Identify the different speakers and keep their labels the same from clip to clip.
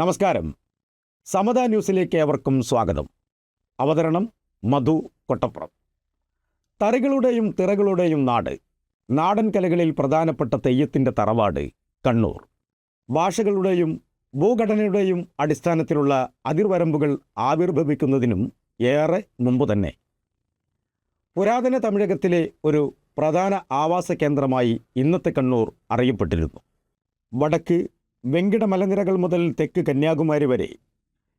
Speaker 1: നമസ്കാരം. സമത ന്യൂസിലേക്ക് ഏവർക്കും സ്വാഗതം. അവതരണം മധു കൊട്ടപ്പുറം. തറികളുടെയും തിറകളുടെയും നാട് നാടൻ കലകളിൽ പ്രധാനപ്പെട്ട തെയ്യത്തിന്റെ തറവാട് കണ്ണൂർ. ഭാഷകളുടെയും ഭൂഘടനയുടെയും അടിസ്ഥാനത്തിലുള്ള അതിർവരമ്പുകൾ ആവിർഭവിക്കുന്നതിനും ഏറെ മുമ്പ് തന്നെ. പുരാതന തമിഴകത്തിലെ ഒരു പ്രധാന ആവാസ കേന്ദ്രമായി ഇന്നത്തെ കണ്ണൂർ അറിയപ്പെട്ടിരുന്നു. വടക്ക് വെങ്കിട മലനിരകൾ മുതൽ തെക്ക് കന്യാകുമാരി വരെ.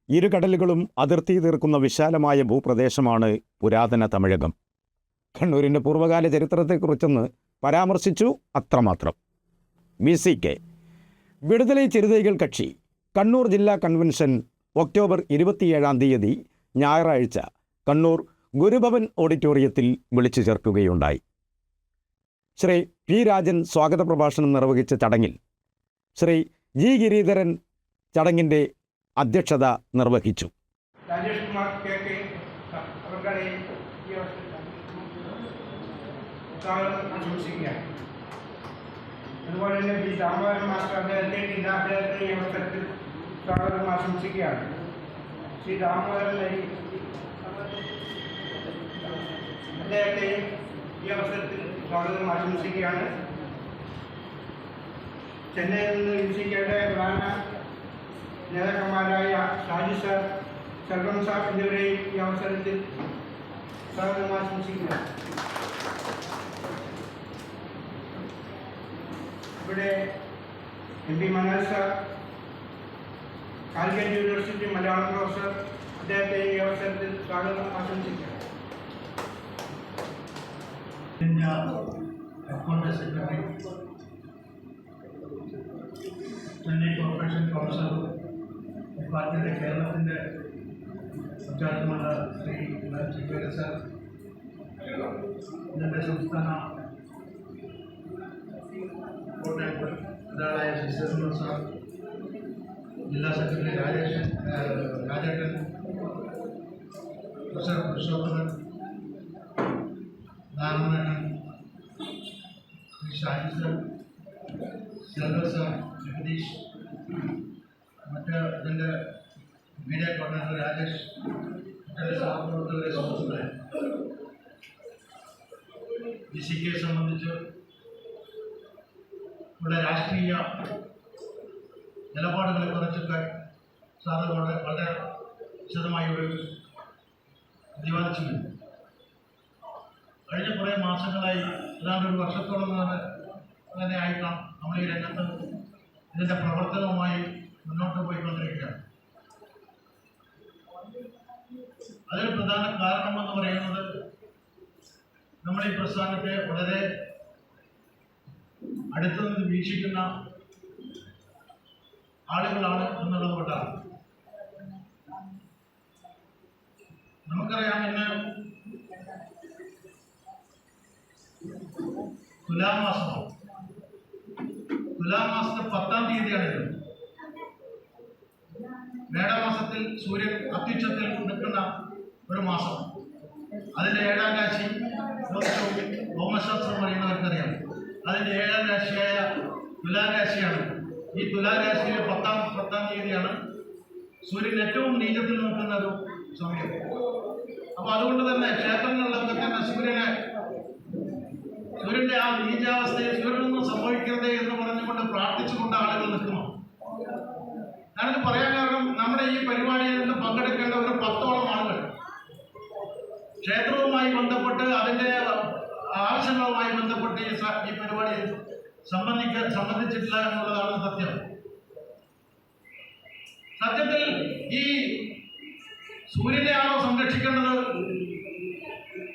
Speaker 1: ഇരു കടലുകളും അതിർത്തി തീർക്കുന്ന വിശാലമായ ഭൂപ്രദേശമാണ് പുരാതന തമിഴകം. കണ്ണൂരിന്റെ പൂർവകാല ചരിത്രത്തെക്കുറിച്ചൊന്ന് പരാമർശിച്ചു അത്രമാത്രം. V. C. K. Viduthalai Chiruthaigal Katchi Kannur ജില്ലാ കൺവെൻഷൻ ഒക്ടോബർ ഇരുപത്തിയേഴാം തീയതി ഞായറാഴ്ച കണ്ണൂർ ഗുരുഭവൻ ഓഡിറ്റോറിയത്തിൽ വിളിച്ചു ചേർക്കുകയുണ്ടായി. ശ്രീ പി. രാജൻ സ്വാഗത പ്രഭാഷണം നിർവഹിച്ച ചടങ്ങിൽ ശ്രീ ജി ഗിരീധരൻ ചടങ്ങിന്റെ അധ്യക്ഷത നിർവഹിച്ചു
Speaker 2: രാജേഷ് കുമാർ കെ കെ ശ്രീ ദാമോദരൻ അദ്ദേഹത്തെ ഈ അവസരത്തിൽ സ്വാഗതം ആശംസിക്കുകയാണ് ചെന്നൈയിൽ നിന്ന് യു സി കെയുടെ പ്രധാന നേതാക്കന്മാരായ ഷാജി സാർ സെൽവം സാർ എന്നിവരെയും ഈ അവസരത്തിൽ സ്വാഗതം ഇവിടെ M P Manoj sir Calicut university Malayalam professor അദ്ദേഹത്തെ ഈ അവസരത്തിൽ സ്വാഗതം ആശംസിക്കുന്നു.
Speaker 3: അക്കൗണ്ട് Accountant കൗൺസിൽ പാർട്ടിയുടെ കേരളത്തിൻ്റെ ഉദ്ഘാടനമുള്ള ശ്രീ ചിക്കേര സാർ ഇതിൻ്റെ സംസ്ഥാന കോട്ടയം ഒരാളായ ശ്രീ ശരൺ സാർ ജില്ലാ secretary Rajeshan Rajettan professor Purushothaman Narayanan Shri Shaji sir Selva sir Jagadish മറ്റ് ഇതിന്റെ മീഡിയ കോർഡിനേറ്റർ രാജേഷ് സഹപ്രവർത്തകരെ സുഹൃത്തുക്കളെ ഈ സി കെ സംബന്ധിച്ച് ഇവിടെ രാഷ്ട്രീയ നിലപാടുകളെ കുറിച്ചൊക്കെ സാറ് വളരെ വളരെ വിശദമായി ഒരു പ്രതിപാദിച്ചിട്ടുണ്ട്. കഴിഞ്ഞ കുറേ മാസങ്ങളായി ഏതാണ്ട് ഒരു വർഷത്തോളം തന്നെ ആയിട്ടാണ് നമ്മൾ ഈ രംഗത്ത് ഇതിന്റെ പ്രവർത്തനവുമായി മുന്നോട്ട് പോയിക്കൊണ്ടിരിക്കുകയാണ് അതിന് പ്രധാന കാരണമെന്ന് പറയുന്നത് നമ്മൾ ഈ പ്രസ്ഥാനത്തെ വളരെ അടുത്തു നിന്ന് വീക്ഷിക്കുന്ന ആളുകളാണ് എന്നുള്ളത് കൊണ്ടാണ്. നമുക്കറിയാം ഇന്ന് തുലാമാസമാണ് തുലാമാസത്തെ പത്താം തീയതിയാണ് മേടമാസത്തിൽ സൂര്യൻ അത്യുച്ചത്തിൽ നിൽക്കുന്ന ഒരു മാസം. അതിന്റെ ഏഴാം രാശി ഭൗമശാസ്ത്രം പറയുന്നവർക്കറിയാം അതിന്റെ ഏഴാം രാശിയായ തുലാരാശിയാണ് ഈ തുലാരാശിയിലെ പത്താം പത്താം തീയതിയാണ് സൂര്യൻ ഏറ്റവും നീചത്തിൽ നിൽക്കുന്ന ഒരു സമയം. അപ്പോൾ അതുകൊണ്ട് തന്നെ ക്ഷേത്രങ്ങളിലൊക്കെ തന്നെ സൂര്യനെ സൂര്യന്റെ ആ നീചാവസ്ഥയിൽ സൂര്യനൊന്നും സംഭവിക്കരുത് എന്ന് പറഞ്ഞുകൊണ്ട് പ്രാർത്ഥിച്ചുകൊണ്ട് ആളുകൾ നിൽക്കണം ഞാനിത് പറയാൻ കാരണം നമ്മുടെ ഈ പരിപാടിയിൽ നിന്ന് പങ്കെടുക്കേണ്ട ഒരു പത്തോളം ആളുകൾ. ക്ഷേത്രവുമായി ബന്ധപ്പെട്ട് അതിന്റെ ആവശ്യങ്ങളുമായി ബന്ധപ്പെട്ട് ഈ പരിപാടി സംബന്ധിക്കാൻ സംബന്ധിച്ചിട്ടില്ല എന്നുള്ളതാണ് സത്യം. സത്യത്തിൽ ഈ സൂര്യനെയാണോ സംരക്ഷിക്കേണ്ടത്?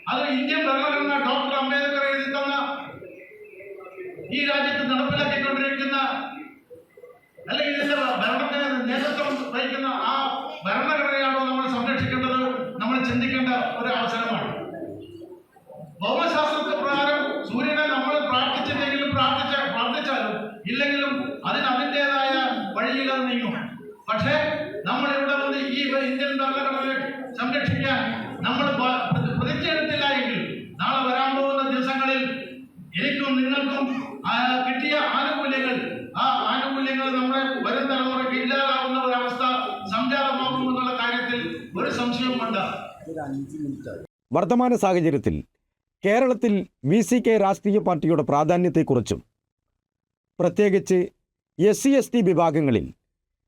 Speaker 3: അത് ഇന്ത്യൻ ഭരണഘടന ഡോക്ടർ അംബേദ്കർ എഴുതി തന്ന ഈ രാജ്യത്ത് നടപ്പിലാക്കിക്കൊണ്ടിരിക്കുന്ന അല്ലെങ്കിൽ ഇതിന്റെ ഭരണത്തിന് നേതൃത്വം വഹിക്കുന്ന ആ
Speaker 1: വർത്തമാന സാഹചര്യത്തിൽ കേരളത്തിൽ വി സി കെ രാഷ്ട്രീയ പാർട്ടിയുടെ പ്രാധാന്യത്തെക്കുറിച്ചും പ്രത്യേകിച്ച് എസ് സി എസ് ടി വിഭാഗങ്ങളിൽ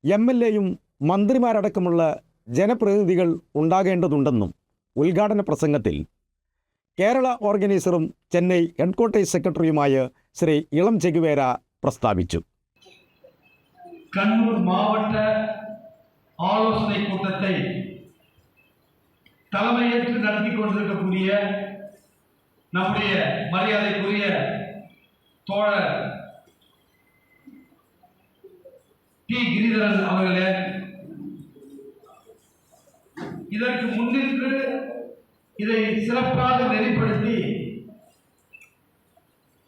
Speaker 1: എം എൽ എയും മന്ത്രിമാരടക്കമുള്ള ജനപ്രതിനിധികൾ ഉണ്ടാകേണ്ടതുണ്ടെന്നും ഉദ്ഘാടന പ്രസംഗത്തിൽ കേരള ഓർഗനൈസറും ചെന്നൈ ഹെഡ്ക്വാർട്ടേഴ്സ് സെക്രട്ടറിയുമായ ശ്രീ ഇളം ചെഗുവേര പ്രസ്താവിച്ചു.
Speaker 4: കണ്ണൂർ മാവട്ട ആലോചന കൂട്ടത്തെ தலைமையேற்று நடத்தி கொண்டிருக்கக்கூடிய நம்முடைய மரியாதைக்குரிய தோழர் டி கிரிதரன் அவர்களே இதற்கு முன்னின்று இதை சிறப்பாக நெறிப்படுத்தி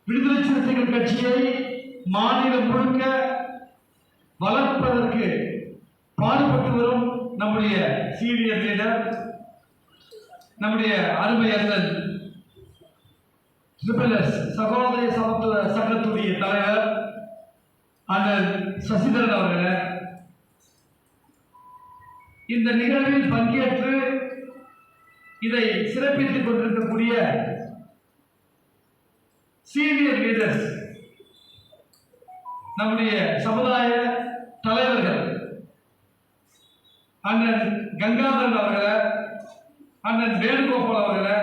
Speaker 4: விடுதலை சிறுத்தைகள் கட்சியை மாநிலம் முழுக்க வளர்ப்பதற்கு பாடுபட்டு வரும் நம்முடைய சீனியர் லீடர் நம்முடைய அருமை அண்ணன் ட்ரிபிள் சகோதர சமத்துவ சங்கத்துடைய தலைவர் அண்ணன் சசிதரன் அவர்களே இந்த நிகழ்வில் பங்கேற்று இதை சிறப்பித்துக் கொண்டிருக்கக்கூடிய சீனியர் லீடர்ஸ் நம்முடைய சமுதாய தலைவர்கள் அண்ணன் கங்காதரன் அவர்களை அண்ணன் வேணுகோபால் அவர்களே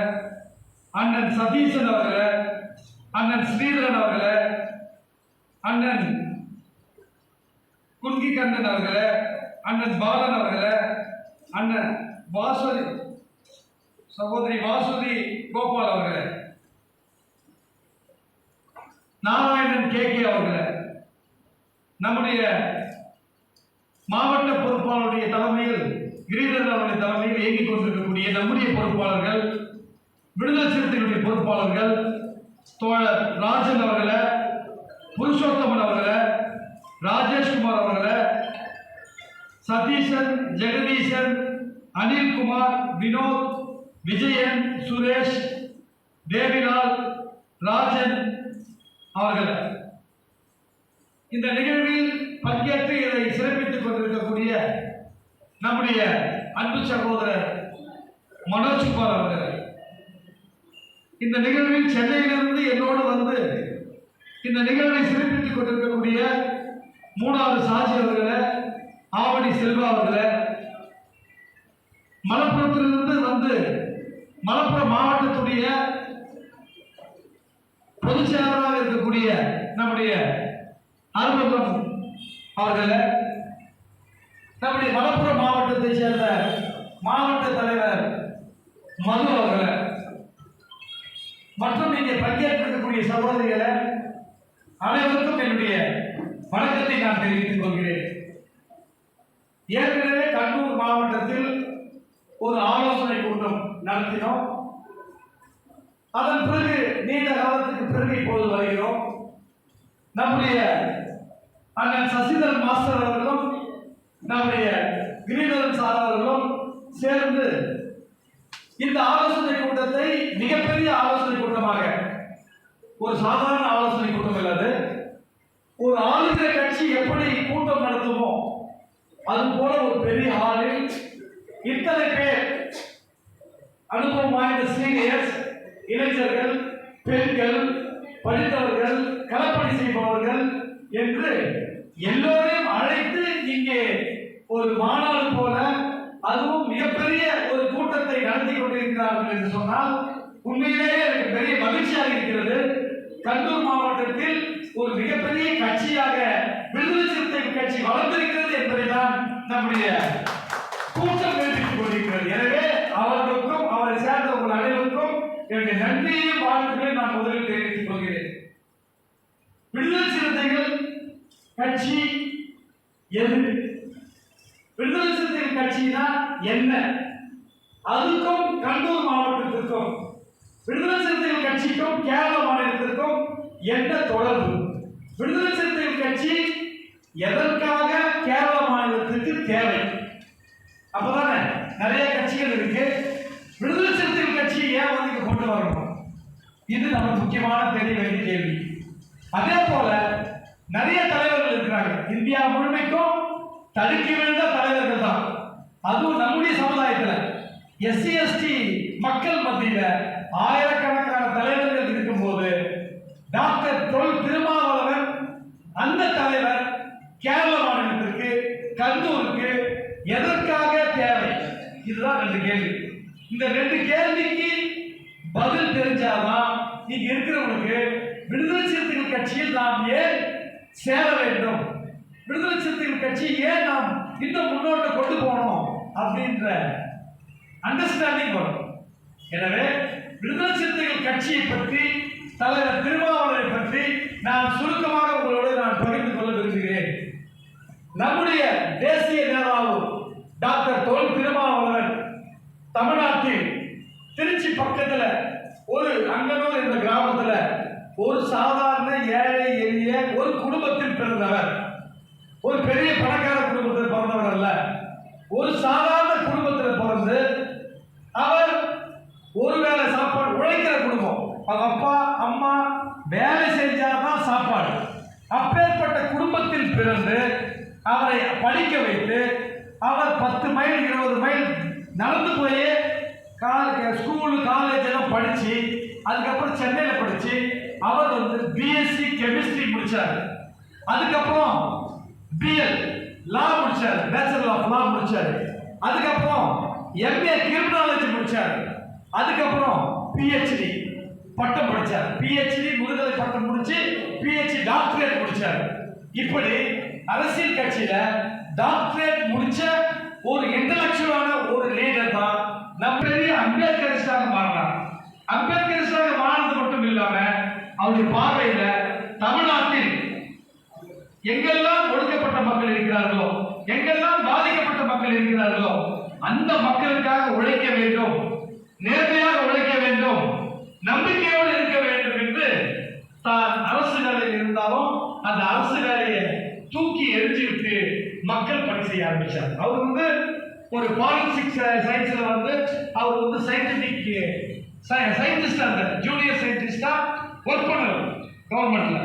Speaker 4: அண்ணன் சதீசன் அவர்களே அண்ணன் ஸ்ரீதரன் அவர்களே அண்ணன் குன்கி கண்ணன் அவர்களே அண்ணன் பாலன் அவர்களே அண்ணன் வாசுதி சகோதரி வாசுதி கோபால் அவர்களே நாராயணன் கே கே அவர்களே நம்முடைய மாவட்ட பொறுப்பாளருடைய தலைமையில் கிரீதர் அவருடைய தலைமையில் இயங்கிக் நம்முடைய நம்முடைய பொறுப்பாளர்கள் விடுதலை சிறுத்தைகளுடைய பொறுப்பாளர்கள் தோழர் ராஜன் அவர்களை புருஷோத்தமன் அவர்களை ராஜேஷ்குமார் அவர்களை சதீஷன் ஜெகதீசன் அனில்குமார் வினோத் விஜயன் சுரேஷ் தேவிலால் ராஜன் அவர்கள். இந்த நிகழ்வில் பங்கேற்று இதை சிறப்பித்துக் கொண்டிருக்கக்கூடிய நம்முடைய அன்பு சகோதரர் மனோஜ்குமார் அவர்கள். இந்த நிகழ்வில் சென்னையிலிருந்து என்னோடு வந்து இந்த நிகழ்வை சிறப்பித்துக் கொண்டிருக்கக்கூடிய மூணாவது சாட்சி அவர்களை ஆவடி செல்வா அவர்களை மலப்புரத்திலிருந்து வந்து மலப்புரம் மாவட்டத்துடைய பொதுச் செயலாளராக இருக்கக்கூடிய நம்முடைய அருமகம் அவர்களை நம்முடைய மலப்புரம் மாவட்டத்தை சேர்ந்த மாவட்ட தலைவர் மது அவர்களை மற்றும் இங்கே பங்கேற்கக்கூடிய சகோதரிகளை அனைவருக்கும் என்னுடைய வணக்கத்தை நான் தெரிவித்துக் கொள்கிறேன். ஏற்கனவே கண்ணூர் மாவட்டத்தில் ஒரு ஆலோசனை கூட்டம் நடத்தினோம். அதன் பிறகு நீண்ட காலத்துக்கு பிறகு இப்போது வருகிறோம். நம்முடைய அண்ணன் சசிதரன் மாஸ்டர் அவர்களும் நம்முடைய கிரீதரன் சார் அவர்களும் சேர்ந்து இந்த ஆலோசனை கூட்டத்தை மிகப்பெரிய ஆலோசனை கூட்டமாக ஒரு சாதாரண ஆலோசனை கூட்டம் இல்லாது ஒரு ஆளுகிற கட்சி எப்படி கூட்டம் நடத்துமோ அது போல ஒரு பெரிய ஹாலில் இத்தனை பேர் அனுபவம் வாய்ந்த சீனியர்ஸ் இளைஞர்கள் பெண்கள் படித்தவர்கள் களப்பணி செய்பவர்கள் என்று எல்லோரையும் அழைத்து இங்கே ஒரு மாநாடு போல அதுவும் மிகப்பெரிய ஒரு கூட்டத்தை நடத்தி கொண்டிருக்கிறார்கள் என்று சொன்னால் உண்மையிலேயே எனக்கு பெரிய மகிழ்ச்சியாக இருக்கிறது. கண்ணூர் மாவட்டத்தில் ஒரு மிகப்பெரிய கட்சியாக விடுதலை சிறுத்தை கட்சி வளர்ந்திருக்கிறது என்பதை தான் நம்முடைய கூட்டம் தெரிவித்துக் கொண்டிருக்கிறது. எனவே அவர்களுக்கும் அவரை சேர்ந்த உங்கள் அனைவருக்கும் என்னுடைய நன்றியையும் வாழ்த்துக்களை நான் முதலில் தெரிவித்துக் கொள்கிறேன். விடுதலை சிறுத்தைகள் கட்சி எது விடுதலை சிறுத்தைகள் கட்சினா என்ன? அதுக்கும் கண்டூர் மாவட்டத்திற்கும் விடுதலை சிறுத்தைகள் கட்சிக்கும் கேரள மாநிலத்திற்கும் என்ன தொடர்பு? விடுதலை சிறுத்தைகள் கட்சி எதற்காக கேரள மாநிலத்திற்கு தேவை? அப்பதானே நிறைய கட்சிகள் இருக்கு. விடுதலை சிறுத்தைகள் கட்சியை ஏன் வந்து கொண்டு வரணும்? இது நம்ம முக்கியமான தெரிய வேண்டிய கேள்வி. அதே போல நிறைய தலைவர்கள் இருக்கிறாங்க இந்தியா முழுமைக்கும் தடுக்க வேண்டிய தலைவர்கள் தான். அதுவும் நம்முடைய சமுதாயத்தில். எஸ்சி எஸ்டி மக்கள் மத்தியில் ஆயிரக்கணக்கான தலைவர்கள் இருக்கும்போது டாக்டர் தொல் திருமாவளவன் அந்த தலைவர் கேரள மாநிலத்திற்கு கந்தூருக்கு எதற்காக தேவை? இதுதான் ரெண்டு கேள்வி. இந்த ரெண்டு கேள்விக்கு பதில் தெரிஞ்சாதான் இங்க இருக்கிறவங்களுக்கு விடுதலை சிறுத்தைகள் கட்சியில் நாம் ஏன் சேர வேண்டும்? விடுதலை சிறுத்தைகள் கட்சி ஏன் நாம் இன்னும் முன்னோட்ட கொண்டு போனோம் அப்படின்ற அண்டர்ஸ்டாண்டிங் வரும். எனவே விடுதலை சிறுத்தைகள் கட்சியை பற்றி தலைவர் திருமாவளரை பற்றி நான் சுருக்கமாக உங்களோடு நான் பகிர்ந்து கொள்ள விரும்புகிறேன். நம்முடைய தேசிய நேதாவும் டாக்டர் தொல் திருமாவளவன் தமிழ்நாட்டில் திருச்சி பக்கத்தில் ஒரு அங்கனூர் என்ற கிராமத்தில் ஒரு சாதாரண ஏழை எளிய ஒரு குடும்பத்தில் பிறந்தவர். ஒரு பெரிய பணக்கார குடும்பத்தில் பிறந்தவர் அல்ல. ஒரு சாதாரண குடும்பத்தில் பிறந்து அவர் ஒருவேளை சாப்பாடு உழைக்கிற குடும்பம். அவங்க அப்பா அம்மா வேலை செஞ்சாதான் சாப்பாடு. அப்பேற்பட்ட குடும்பத்தில் பிறந்து அவரை படிக்க வைத்து அவர் பத்து மைல் இருபது மைல் நடந்து போய் ஸ்கூலு காலேஜ் எல்லாம் படித்து அதுக்கப்புறம் சென்னையில் படித்து அவர் வந்து பிஎஸ்சி கெமிஸ்ட்ரி முடித்தார் அதுக்கப்புறம் பிஎல் லா முடிச்சார். பேச்சுலர் ஆஃப் லா முடிச்சார். அதுக்கப்புறம் எம்ஏ கிரிமினாலஜி முடிச்சார். அதுக்கப்புறம் பிஹெச்டி பட்டம் படிச்சார். பிஹெச்டி முதுகலை பட்டம் முடிச்சு பிஹெச்டி டாக்டரேட் முடிச்சார். இப்படி அரசியல் கட்சியில டாக்டரேட் முடிச்ச ஒரு இன்டலெக்சுவலான ஒரு லீடர் தான் நம்ம பெரிய அம்பேத்கரிஸ்டாக மாறினார். அம்பேத்கரிஸ்டாக மாறினது மட்டும் இல்லாம அவருடைய பார்வையில தமிழ்நாட்டில் எங்கெல்லாம் ஒடுக்கப்பட்ட மக்கள் இருக்கிறார்களோ எங்கெல்லாம் பாதிக்கப்பட்ட மக்கள் இருக்கிறார்களோ அந்த மக்களுக்காக உழைக்க வேண்டும் நேர்மையாக உழைக்க வேண்டும் நம்பிக்கையோடு இருக்க வேண்டும் என்று தான் அரசு வேலையில் இருந்தாலும் அந்த அரசு வேலையை தூக்கி எரிஞ்சுவிட்டு மக்கள் பணி செய்ய ஆரம்பிச்சார் அவர் வந்து ஒரு பாலிட்டிக்ஸ் சயின்ஸ்ல வந்து அவர் வந்து சயின்டிபிக் சயின்டிஸ்டா இருந்தார். ஜூனியர் சயின்டிஸ்டா ஒர்க் பண்ணவர் கவர்மெண்ட்ல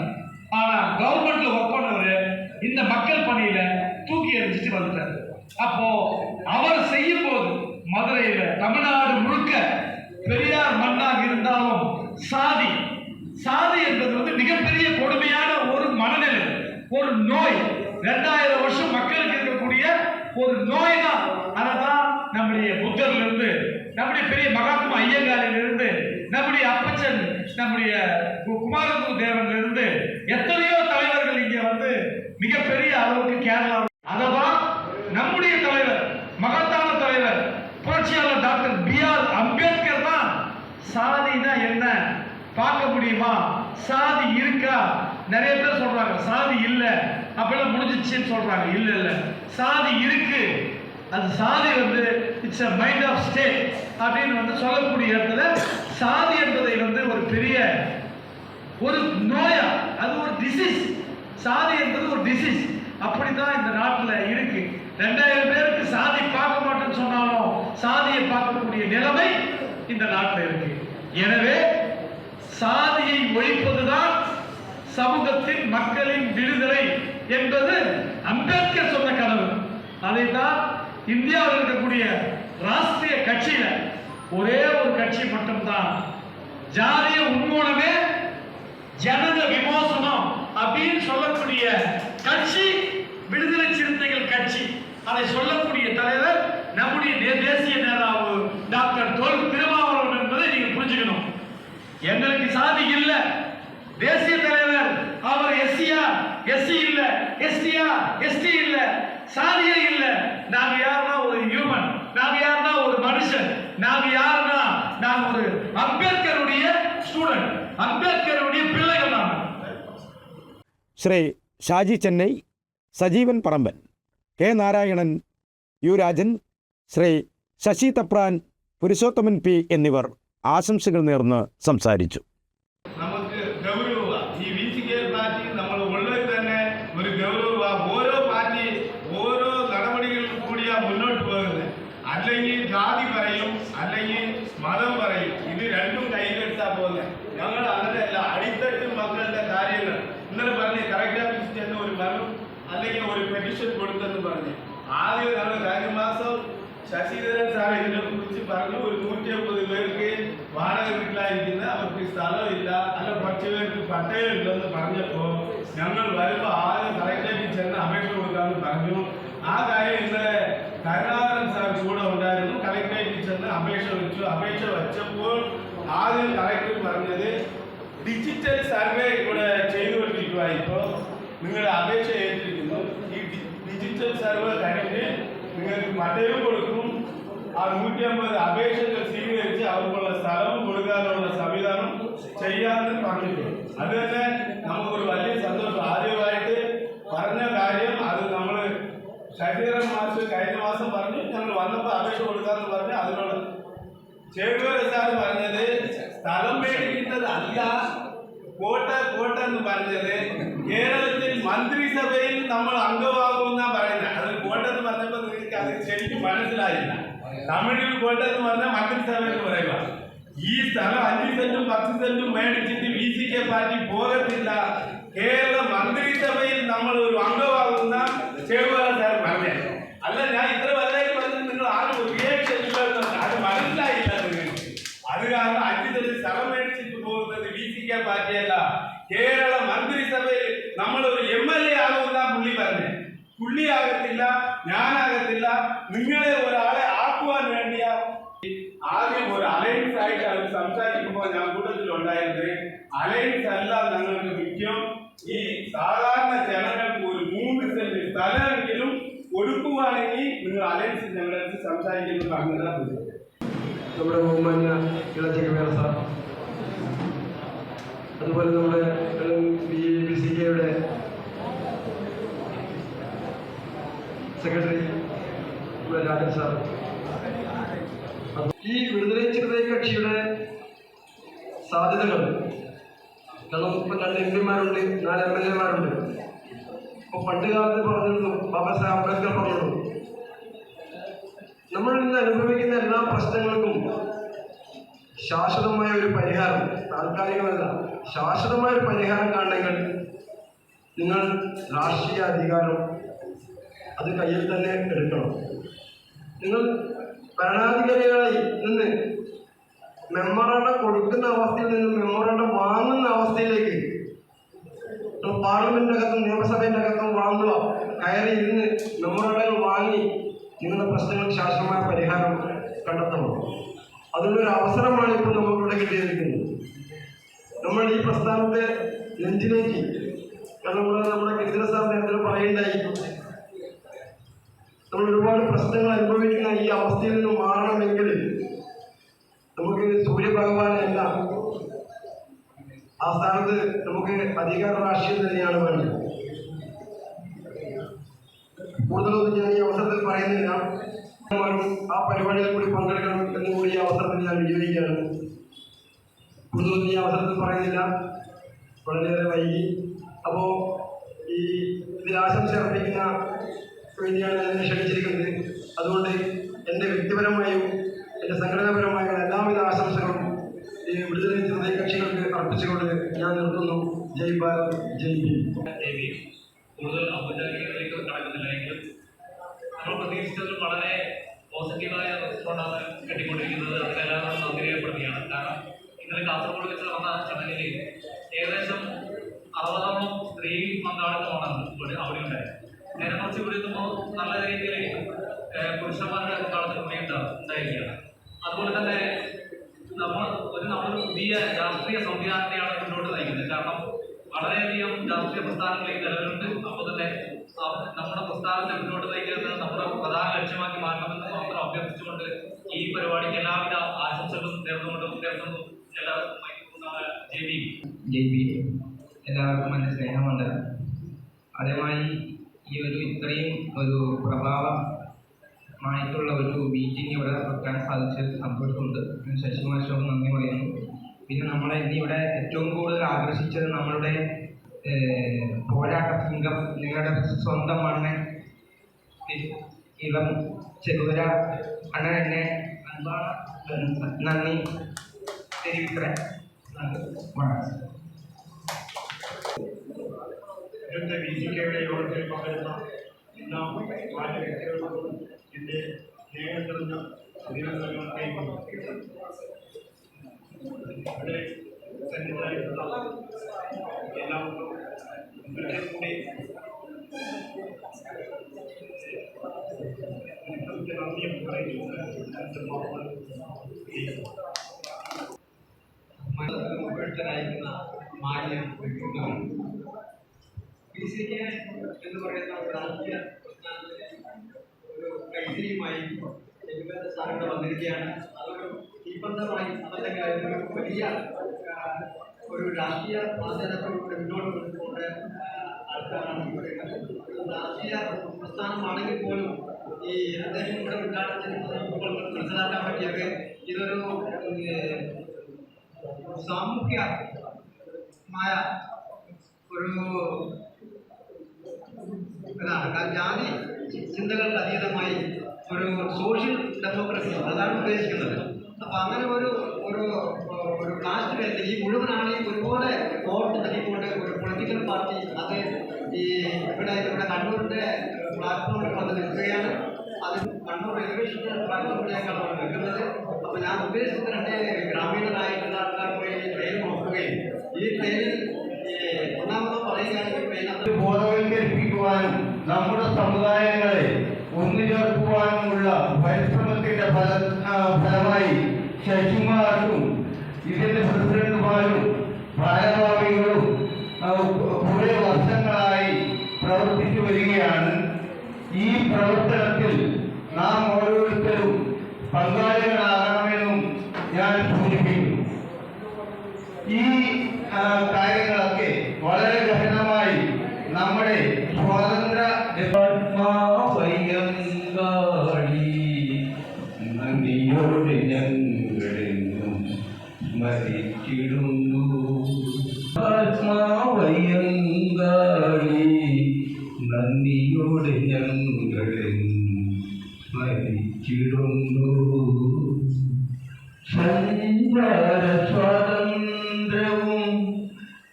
Speaker 4: ஆனா கவர்மெண்ட்ல ஒர்க் பண்ணவர் இந்த மக்கள் பணியில தூக்கி எறிஞ்சிட்டு வந்துட்டார். அப்போ அவர் செய்யும் போது மதுரையில தமிழ்நாடு முழுக்க பெரியார் மண்ணாக இருந்தாலும் சாதி சாதி என்பது வந்து மிகப்பெரிய கொடுமையான ஒரு மனநிலை ஒரு நோய். ரெண்டாயிரம் வருஷம் மக்களுக்கு இருக்கக்கூடிய ஒரு நோய் தான். அததான் நம்முடைய புத்தர்ல இருந்து நம்முடைய பெரிய மகாத்மா ஐயங்காரில் இருந்து நம்முடைய அப்பச்சன் நம்முடைய குமாரபு குமாரகுரு இருந்து எத்தனையோ தலைவர்கள் இங்க வந்து மிகப்பெரிய அளவுக்கு கேரளா அததான் நம்முடைய தலைவர் மகத்தான தலைவர் புரட்சியாளர் டாக்டர் பி ஆர் அம்பேத்கர் தான் சாதினா என்ன? பார்க்க முடியுமா? சாதி இருக்கா? நிறைய பேர் சொல்றாங்க சாதி இல்லை. அப்பெல்லாம் முடிஞ்சிச்சுன்னு சொல்றாங்க இல்லை இல்லை. சாதி இருக்கு. அந்த சாதி வந்து it's a mind of state அப்படின்னு வந்து சொல்லக்கூடிய இடத்துல சாதி என்பதை வந்து ஒரு பெரிய ஒரு நோயா அது ஒரு டிசீஸ் சாதி என்பது ஒரு டிசீஸ் அப்படித்தான் இந்த நாட்டில் இருக்கு. ரெண்டாயிரம் பேருக்கு சாதி பார்க்க மாட்டேன்னு சொன்னாலும் சாதியை பார்க்கக்கூடிய நிலைமை இந்த நாட்டில் இருக்கு. எனவே சாதியை ஒழிப்பதுதான் சமூகத்தின் மக்களின் விடுதலை என்பது அம்பேத்கர் சொன்ன கனவு. தான் இந்தியாவில் இருக்கக்கூடிய ராஷ்டிரிய கட்சியில ஒரே ஒரு கட்சி மட்டும்தான். ஜாதிய உன்மூலமே ஜனத விமோசனம் அப்படின்னு சொல்லக்கூடிய கட்சி விடுதலை சிறுத்தைகள் கட்சி. அதை சொல்லக்கூடிய தலைவர் நம்முடைய தே- தேசிய நேதாவு டாக்டர் தொல் திருமாவளவன் என்பதை நீங்க புரிஞ்சுக்கணும். எங்களுக்கு சாதி இல்ல. தேசிய தலைவர் அவர் எஸ்சியா? எஸ்சி இல்ல. எஸ்டியா? எஸ்டி இல்ல. சாதியே இல்ல நாங்க யாருன்னா ஒரு ஹியூமன் நாங்க யாருன்னா ஒரு மனுஷன் நாங்க யாருன்னா நாங்க ஒரு அம்பேத்கருடைய ஸ்டூடெண்ட் அம்பேத்கருடைய பிள்ளைகள் நாங்க
Speaker 1: Shri Shaji Chennai Sajeevan Paramban K Narayanan U Rajan Shri Sasi Thapran Purushothaman P എന്നിവർ ആശംസകൾ നേർന്ന് സംസാരിച്ചു
Speaker 5: ഡിജിറ്റൽ സർവേ ഇവിടെ ചെയ്തുകൊണ്ടിരിക്കുക ഇപ്പോൾ നിങ്ങളുടെ അപേക്ഷ ഏറ്റിരിക്കുന്നു. ഈ ഡിജിറ്റൽ സർവേ കഴിഞ്ഞ് നിങ്ങൾക്ക് പട്ടയവും കൊടുക്കും. ആ നൂറ്റി അമ്പത് അപേക്ഷകൾ സ്വീകരിച്ച് അവർക്കുള്ള സ്ഥലവും കൊടുക്കാനുള്ള സംവിധാനം ചെയ്യാമെന്ന് പറഞ്ഞിട്ടുണ്ട്. അത് തന്നെ നമുക്കൊരു വലിയ സന്തോഷം. ആദ്യമായിട്ട് പറഞ്ഞ കാര്യം അത് നമ്മൾ ശരീരം മാസം കഴിഞ്ഞ മാസം പറഞ്ഞു. ഞങ്ങൾ വന്നപ്പോൾ അപേക്ഷ കൊടുക്കാമെന്ന് പറഞ്ഞു അതിനോട് ചേരുവര സാർ പറഞ്ഞത് സ്ഥലം മേടിക്കുന്നത് അല്ല കോട്ട കോട്ട എന്ന് പറഞ്ഞത് കേരളത്തിൽ മന്ത്രിസഭയിൽ നമ്മൾ അംഗമാകുമെന്നാ പറയുന്നത് അത് കോട്ട എന്ന് പറഞ്ഞപ്പോൾ നിങ്ങൾക്ക് അത് ശരിക്കും മനസ്സിലായില്ല. തമിഴിൽ കോട്ട എന്ന് പറഞ്ഞാൽ മന്ത്രിസഭ എന്ന് പറയുക. ഈ സ്ഥലം അഞ്ച് സെന്റും പത്ത് സെന്റും മേടിച്ചിട്ട് വി സി കെ പാർട്ടി പോകത്തില്ല. കേരള മന്ത്രിസഭയിൽ നമ്മൾ ഒരു അംഗമാകുന്ന ചേരുവര സാർ പറഞ്ഞത് അല്ല ഞാൻ ഇത്ര വലുതായിട്ട് പറഞ്ഞത് നിങ്ങൾ ആരും റിയാക്ഷൻ ഇല്ലെന്ന് അത് മനസ്സിലായില്ല നിങ്ങൾക്ക് അത് കാരണം അഞ്ച് സെന്റ് സ്ഥലം മേടിച്ചിട്ട് പോകുന്നത് വി സി കെ പാർട്ടിയല്ല കേരള മന്ത്രിസഭയിൽ നമ്മൾ ഒരു എം എൽ എ ആകുന്ന പുള്ളി പറഞ്ഞു പുള്ളി ആകത്തില്ല ഞാനാകത്തില്ല നിങ്ങളെ ഒരാളെ ആക്കുവാൻ വേണ്ടിയ ആദ്യം ഒരു അലയൻസ് ആയിട്ട് അവർ സംസാരിക്കുമ്പോൾ ഞാൻ കൂട്ടത്തിലുണ്ടായിരുന്നത് അലയൻസ് അല്ല ഞങ്ങൾക്ക് മുഖ്യം ഈ സാധാരണ ജനങ്ങൾക്ക് ഒരു മൂന്ന് സെന്റ് സ്ഥലമെങ്കിലും കൊടുക്കുവാണെങ്കിൽ നിങ്ങൾ അലയൻസ് ഞങ്ങളുടെ അടുത്ത് സംസാരിക്കുന്നു പറഞ്ഞതാണ് ബുദ്ധിമുട്ട്
Speaker 6: നമ്മുടെ ബഹുമാന്യ ഇളച്ചക്കമേറ സാർ അതുപോലെ നമ്മുടെ ബി ബി സി കെയുടെ സെക്രട്ടറി രാജൻ സാർ. ഈ വിടുതല ചെറുതായി കക്ഷിയുടെ സാധ്യതകൾ കാരണം ഇപ്പം രണ്ട് എം പിമാരുണ്ട് നാല് എം എൽ എമാരുണ്ട്. ഇപ്പൊ പണ്ട് പറഞ്ഞിരുന്നു ബാബാ സാഹേബ് അംബേദ്കർ പറഞ്ഞിരുന്നു നമ്മൾ ഇന്ന് അനുഭവിക്കുന്ന എല്ലാ പ്രശ്നങ്ങൾക്കും ശാശ്വതമായ ഒരു പരിഹാരം താൽക്കാലികമല്ല ശാശ്വതമായ ഒരു പരിഹാരം കാണണമെങ്കിൽ നിങ്ങൾ രാഷ്ട്രീയ അധികാരം അത് കയ്യിൽ തന്നെ എടുക്കണം. നിങ്ങൾ ഭരണാധികാരികളായി നിന്ന് മെമ്മറാണ്ട കൊടുക്കുന്ന അവസ്ഥയിൽ നിന്ന് മെമ്മറാണ്ട വാങ്ങുന്ന അവസ്ഥയിലേക്ക് പാർലമെന്റിന്റെ അകത്തും നിയമസഭയുടെ അകത്തും വാങ്ങുക. കയറി ഇരുന്ന് മെമ്മോറാണ്ടങ്ങൾ വാങ്ങി നിങ്ങളുടെ പ്രശ്നങ്ങൾക്ക് ശാശ്വതമായ പരിഹാരം കണ്ടെത്തണം. അതിനൊരു അവസരമാണ് ഇപ്പോൾ നമുക്കിവിടെ കിട്ടിയിരിക്കുന്നത്. നമ്മൾ ഈ പ്രസ്ഥാനത്തെ നെഞ്ചിലേക്ക് കാരണം നമ്മുടെ കേന്ദ്ര സാർ നേരത്തെ പറയുണ്ടായി. നമ്മൾ ഒരുപാട് പ്രശ്നങ്ങൾ അനുഭവിക്കുന്ന ഈ അവസ്ഥയിൽ നിന്ന് മാറണമെങ്കിൽ നമുക്ക് സൂര്യഭഗവാനല്ല ആ സ്ഥാനത്ത് നമുക്ക് അധികാര രാഷ്ട്രീയം തന്നെയാണ് വേണ്ടത്. കൂടുതലൊന്നും ഞാൻ ഈ അവസരത്തിൽ പറയുന്നില്ല. ആ പരിപാടിയിൽ കൂടി പങ്കെടുക്കണം എന്ന് കൂടി ഈ അവസരത്തിൽ ഞാൻ വിചാരിക്കുകയാണ്. കൂടുതലൊന്നും ഈ അവസരത്തിൽ പറയുന്നില്ല. വളരെയേറെ വൈകി. അപ്പോൾ ഈ ഇതിൽ ആശംസ അർപ്പിക്കുന്ന വേണ്ടിയാണ് അതിനെ ക്ഷണിച്ചിരിക്കുന്നത്. അതുകൊണ്ട് എന്റെ വ്യക്തിപരമായും എന്റെ സംഘടനാപരമായ എല്ലാവിധ ആശംസകളും ഈ വിടുതല കക്ഷികൾക്ക് അർപ്പിച്ചുകൊണ്ട് ഞാൻ നിർത്തുന്നു. ജയ് ഭാരത് ജയ് ഭീം.
Speaker 7: കൂടുതൽ ഔപചാരികതയിലേക്ക് കടക്കുന്നില്ല എങ്കിലും നമ്മൾ പ്രതീക്ഷിച്ചതിൽ വളരെ പോസിറ്റീവായ റെസ്പോണ്ടാണ് കിട്ടിക്കൊണ്ടിരിക്കുന്നത്. അതിനെല്ലാം നന്ദി രേഖപ്പെടുത്തുകയാണ് കാരണം ഇന്നലെ കാസർഗോഡ് വെച്ച് നടന്ന ചടങ്ങിൽ ഏകദേശം അറുപതോളം സ്ത്രീ പങ്കാളിത്തമാണ് അവിടെ ഉണ്ടായത് ഇവിടെ എത്തുമ്പോൾ നല്ല രീതിയിൽ പുരുഷന്മാരുടെ കാലത്ത് ഉണ്ടാവും ഉണ്ടായിരിക്കുകയാണ്. അതുപോലെ തന്നെ നമ്മൾ ഒരു നമ്മൾ പുതിയ രാഷ്ട്രീയ സംവിധാനത്തെയാണ് മുന്നോട്ട് നയിക്കുന്നത്. കാരണം വളരെയധികം രാഷ്ട്രീയ പ്രസ്ഥാനങ്ങളിൽ നിലവിലുണ്ട്. അപ്പോൾ തന്നെ നമ്മുടെ പ്രസ്ഥാനത്തെ മുന്നോട്ട് നയിക്കുന്നത് നമ്മുടെ പ്രധാന ലക്ഷ്യമാക്കി മാറ്റണമെന്ന് മാത്രം അഭ്യർത്ഥിച്ചുകൊണ്ട് ഈ പരിപാടിക്ക് എല്ലാവിധ ആശംസകളും നേർന്നുകൊണ്ടും നേർന്നു എല്ലാവർക്കും
Speaker 8: എല്ലാവർക്കും എന്റെ സ്നേഹമുണ്ട്. ആദ്യമായി ഈ ഒരു ഇത്രയും ഒരു പ്രഭാവമായിട്ടുള്ള ഒരു മീറ്റിംഗ് ഇവിടെ വെക്കാൻ സാധിച്ചത് സന്തോഷമുണ്ട് ഞാൻ ശശികുമാശോഭം നന്ദി പറയുന്നു. പിന്നെ നമ്മളെ ഇനി ഇവിടെ ഏറ്റവും കൂടുതൽ ആകർഷിച്ചത് നമ്മളുടെ പോരാട്ട സംഘം നിങ്ങളുടെ സ്വന്തം മണ്ണ് ഇളം ചെറുകര അണ എന്നെ നന്ദി
Speaker 3: തെരുവിത്ര നന്ദി എന്റെ വീതിക്കയുടെ യോഗത്തിൽ പകരുന്ന എല്ലാ ബാല്യ വ്യക്തികൾക്കും
Speaker 9: എന്റെ നേരിടുന്ന അഭിനന്ദനങ്ങളെയും ഇവിടെ സന്നിധായിട്ടുള്ള എല്ലാവർക്കും ഒരിക്കൽ കൂടി നന്ദിയും പറയുന്നു
Speaker 8: മനസ്സിലാക്കുന്ന മാന്യം എന്ന് പറയുന്ന രാഷ്ട്രീയ പ്രസ്ഥാനത്തിന് ഒരു കൈത്തിരിയുമായി ജഗന്നാഥ സാറിന്റെ വന്നിരിക്കുകയാണ് അതൊരു അതല്ലെങ്കിൽ അതിനൊരു വലിയ ഒരു രാഷ്ട്രീയ മാധ്യമത്തിലൂടെ മുന്നോട്ട് കൊണ്ടുപോകുന്ന ആൾക്കാരാണ് രാഷ്ട്രീയ പ്രസ്ഥാനമാണെങ്കിൽ പോലും ഈ അദ്ദേഹം ഇവിടെ ഉദ്ഘാടനത്തിന് മനസ്സിലാക്കാൻ പറ്റിയത് ഇതൊരു സാമൂഹ്യമായ ഒരു കാരണം ജാതി ചിന്തകൾക്ക് അതീതമായി ഒരു സോഷ്യൽ ഡെമോക്രസി അതാണ് ഉദ്ദേശിക്കുന്നത്. അപ്പൊ അങ്ങനെ ഒരു ഒരു ഒരു കാസ്റ്റ് വേണ്ടി ഈ മുഴുവൻ ആളെയും ഒരുപോലെ വോട്ട് നൽകിക്കൊണ്ട് ഒരു പൊളിറ്റിക്കൽ പാർട്ടി അത് ഈ ഇവിടെ ഇവിടെ കണ്ണൂരിന്റെ പ്ലാറ്റ്ഫോമിൽ വന്ന് നിൽക്കുകയാണ്. അത് കണ്ണൂർ റിസർവേഷന്റെ പ്ലാറ്റ്ഫോമിലേക്കാണ് അവർ നിൽക്കുന്നത്. അപ്പൊ ഞാൻ ഉദ്ദേശിച്ചത് രണ്ട് ഗ്രാമീണരായിട്ടുള്ള ആൾക്കാർക്ക് ഈ ട്രെയിൻ നോക്കുകയും ഈ ട്രെയിനിൽ ഒന്നാമതോ പറയുകയാണെങ്കിൽ ട്രെയിൻ
Speaker 10: ബോധവൽക്കരിപ്പിക്കുവാനും നമ്മുടെ സമുദായങ്ങളെ ഒന്നുചേർക്കുവാനുമുള്ള പരിശ്രമത്തിന്റെ ഫലമായി ശശിമാർക്കും ഇതിന്റെ പ്രസിഡന്റുമാരും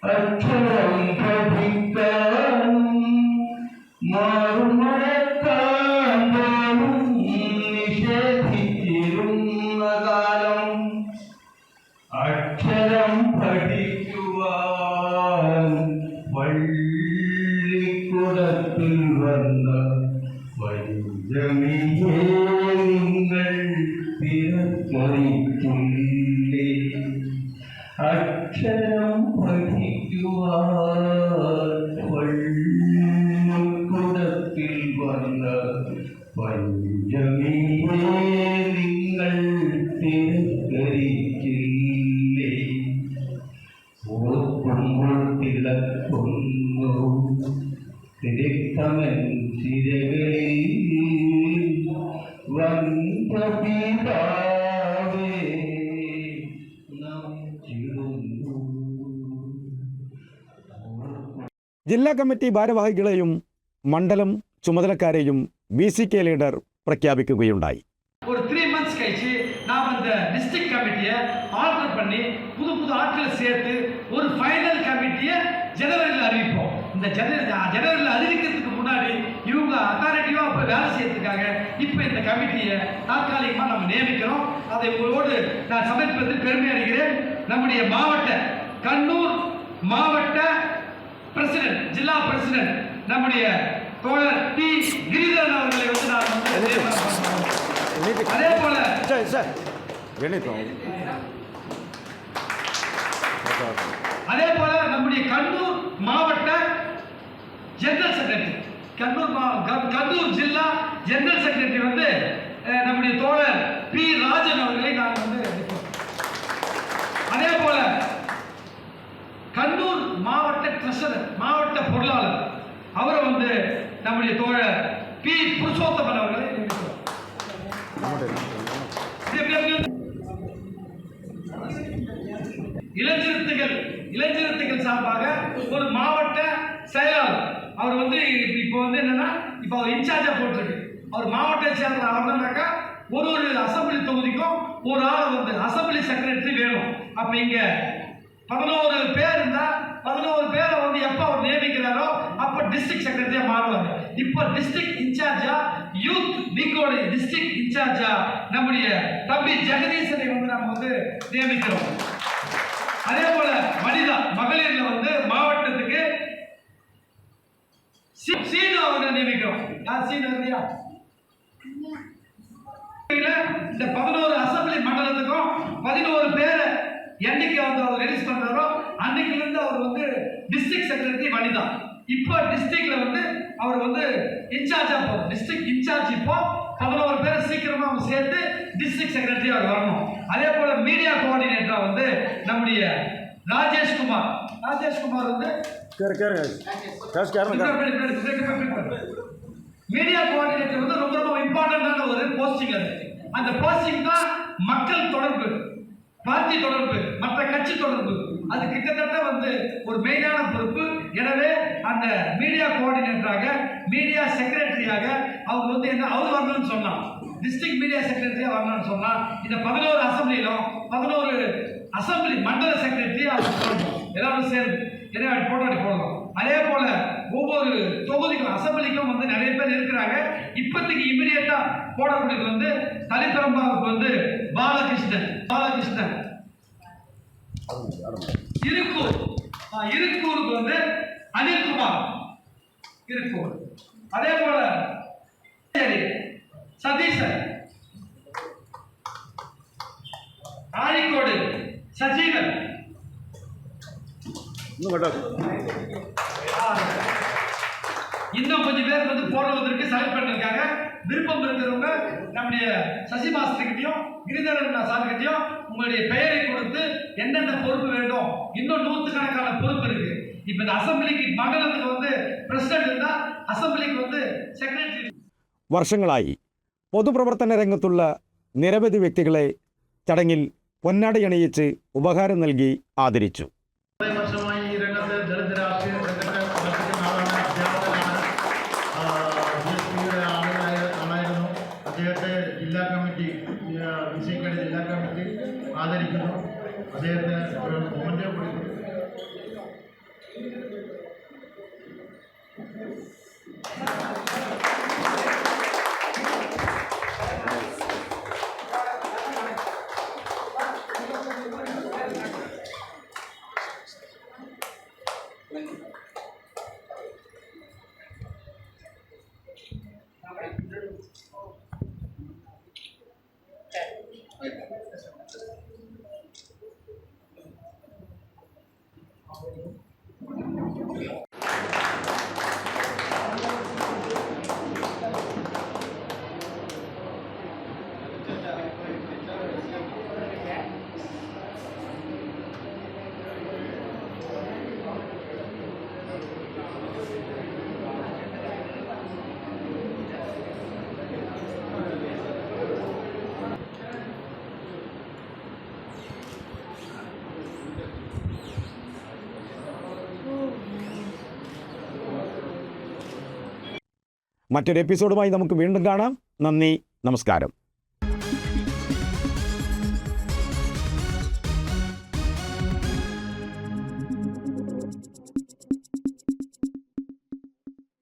Speaker 10: ప్రక్షోభితం
Speaker 1: ജില്ലാ കമ്മിറ്റി ഭാരവാഹികളെയും മണ്ഡലം ചുമതലക്കാരെയും ബി സി കെ ലീഡർ പ്രഖ്യാപിക്കുകയുണ്ടായി
Speaker 4: ஒரு த்ரீ மந்த்ஸ் கழிச்சு நாம் அந்த டிஸ்ட்ரிக்ட் கமிட்டியை ஆல்டர் பண்ணி புது புது ஆட்களை சேர்த்து ஒரு ஃபைனல் கமிட்டியை ஜனவரியில் அறிவிப்போம் இந்த ஜன ஜனவரியில் அறிவிக்கிறதுக்கு முன்னாடி இவங்க அத்தாரிட்டிவாக இப்போ வேலை செய்யறதுக்காக இப்போ இந்த கமிட்டியை தற்காலிகமாக நம்ம நியமிக்கிறோம் அதை உங்களோடு நான் சமர்ப்பிப்பதில் பெருமை அடைகிறேன் நம்முடைய மாவட்ட கண்ணூர் மாவட்ட பிரசிடென்ட் ஜில்லா பிரசிடென்ட் நம்முடைய தோழர் டி கிரிதரன் அவர்களை வந்து நான் வந்து. அதே போல அதே போல நம்முடைய கண்ணூர் மாவட்ட ஜெனரல் செக்ரட்டரி கண்ணூர் கண்ணூர் ஜில்லா ஜெனரல் செக்ரட்டரி வந்து நம்முடைய தோழர் பி. ராஜன் அவர்களை நான் வந்து. அதே போல மாவட்ட மாவட்ட பொருளாளர் அவரை வந்து நம்முடைய தோழர் பி. புருஷோத்தமன் அவர்களை நியமிக்கிறோம். இது இளஞ்சிறுத்தைகள் இளஞ்சிறுத்தைகள் சார்பாக ஒரு மாவட்ட செயலாளர். அவர் வந்து இப்போ வந்து என்னன்னா இப்போ அவர் இன்சார்ஜா போட்டிருக்கு. அவர் மாவட்ட செயலாளர் ஆகணும்னாக்கா ஒரு ஒரு அசம்பிளி தொகுதிக்கும் ஒரு ஆள் வந்து அசம்பிளி செக்ரட்டரி வேணும். அப்ப இங்க பதினோரு பேர் இருந்தால் பதினோரு பேரை வந்து எப்போ அவர் நியமிக்கிறாரோ அப்போ டிஸ்ட்ரிக்ட் செக்ரட்டரியா மாறுவாங்க இப்போ டிஸ்ட்ரிக்ட் இன்சார்ஜா யூத் விங்கோட டிஸ்ட்ரிக்ட் இன்சார்ஜா நம்முடைய தம்பி ஜெகதீசனை வந்து நம்ம வந்து நியமிக்கிறோம். அதே போல வனிதா மகளிர்ல வந்து மாவட்டத்துக்கு சீனு அவங்க நியமிக்கிறோம். யார் சீனு இல்லையா இந்த பதினோரு அசம்பிளி மண்டலத்துக்கும் பதினோரு பேரை என்னைக்கு வந்து அவர் ரிலீஸ் பண்றாரோ அன்னைக்குல இருந்து அவர் வந்து டிஸ்ட்ரிக்ட் செக்ரட்டரி வனிதா. இப்போ டிஸ்ட்ரிக்ட்ல வந்து அவர் வந்து இன்சார்ஜா போகும் டிஸ்ட்ரிக்ட் இன்சார்ஜ் இப்போ பதினோரு பேரை சீக்கிரமா அவங்க சேர்த்து டிஸ்ட்ரிக்ட் செக்ரட்டரி அவர் வரணும். அதே போல மீடியா கோஆர்டினேட்டரா வந்து நம்முடைய ராஜேஷ்குமார் ராஜேஷ்குமார் வந்து மீடியா கோஆர்டினேட்டர் வந்து ரொம்ப ரொம்ப இம்பார்ட்டன்டான ஒரு போஸ்டிங் அது. அந்த போஸ்டிங் தான் மக்கள் தொடர்பு பார்ட்டி தொடர்பு மற்ற கட்சி தொடர்பு. அது கிட்டத்தட்ட வந்து ஒரு மெயினான பொறுப்பு. எனவே அந்த மீடியா கோஆர்டினேட்டராக மீடியா செக்ரட்டரியாக அவங்க வந்து என்ன அவர் வரணும்னு சொன்னான். டிஸ்ட்ரிக்ட் மீடியா செக்ரட்டரியாக வரணும்னு சொன்னான். இந்த பதினோரு அசம்பிளிலும் பதினோரு அசம்பிளி மண்டல செக்ரட்டரி அவர் சொல்லணும் எல்லாரும் சேர்ந்து. எனவே போட்டோ அடி போடலாம் அதே போல ஒவ்வொரு தொகுதிக்கும் அசம்பிளிக்கும் வந்து நிறைய பேர் இருக்கிறாங்க. இப்போதைக்கு இமீடியட்டா போடக்கூடியது வந்து தலைப்பெரும்பாவுக்கு வந்து பாலகிருஷ்ணன். பாலகிருஷ்ணன் இருக்கூர் ஆ, இருக்கூருக்கு வந்து அனில்குமார் இருக்கூர் அதே போல சரி சதீஷன் ஆழிக்கோடு சஜீவன்
Speaker 1: இன்னும்
Speaker 4: கொஞ்சம் பேர் வந்து போடுவதற்கு செலக்ட் பண்ணிருக்காங்க. விருப்பம் இருக்கிறவங்க நம்முடைய சசி மாஸ்டர்கிட்டையும் கிரிதரன் சார்கிட்டையும் உங்களுடைய பெயரை கொடுத்து என்னென்ன பொறுப்பு வேண்டும் இன்னும் நூற்றுக்கணக்கான பொறுப்பு இருக்கு இப்போ இந்த அசம்பிளிக்கு மகளுக்கு வந்து பிரசிடண்ட் இருந்தால் അസംബ്ലിക്ക് വന്ന് സെക്രട്ടറി
Speaker 1: വർഷങ്ങളായി പൊതുപ്രവർത്തന രംഗത്തുള്ള നിരവധി വ്യക്തികളെ ചടങ്ങിൽ പൊന്നാടയണിയിച്ച് ഉപഹാരം നൽകി ആദരിച്ചു മറ്റൊരു എപ്പിസോഡുമായി നമുക്ക് വീണ്ടും കാണാം. നന്ദി നമസ്കാരം.